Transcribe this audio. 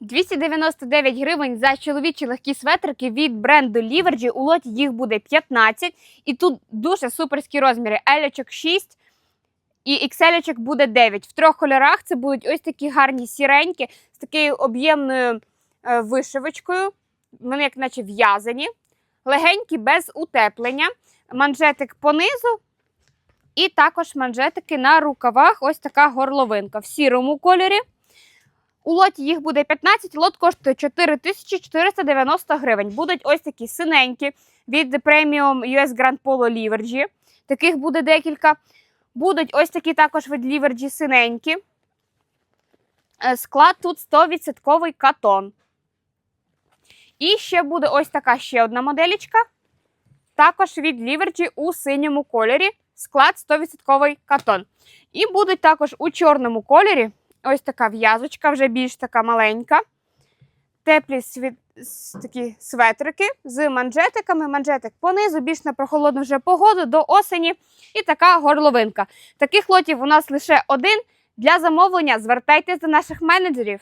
299 гривень за чоловічі легкі светрики від бренду Ліверджі. У лоті їх буде 15. І тут дуже суперські розміри. Елячок 6 і XL буде 9. В трьох кольорах це будуть ось такі гарні сіренькі з такою об'ємною е, вишивочкою. Вони як наче в'язані, легенькі, без утеплення. Манжетик понизу. І також манжетики на рукавах. Ось така горловинка в сірому кольорі. У лоті їх буде 15, лот коштує 4490 гривень. Будуть ось такі синенькі від Premium US Grand Polo Livergy. Таких буде декілька. Будуть ось такі також від Livergy синенькі. Е, Склад тут 100% катон. І ще буде ось така ще одна моделічка. Також від Livergy у синьому кольорі. Склад 100% катон. І будуть також у чорному кольорі. Ось така в'язочка, вже більш така маленька. Теплі світ... такі светрики з манжетиками. Манжетик понизу, більш на прохолодну вже погоду до осені. І така горловинка. Таких лотів у нас лише один. Для замовлення звертайтесь до наших менеджерів.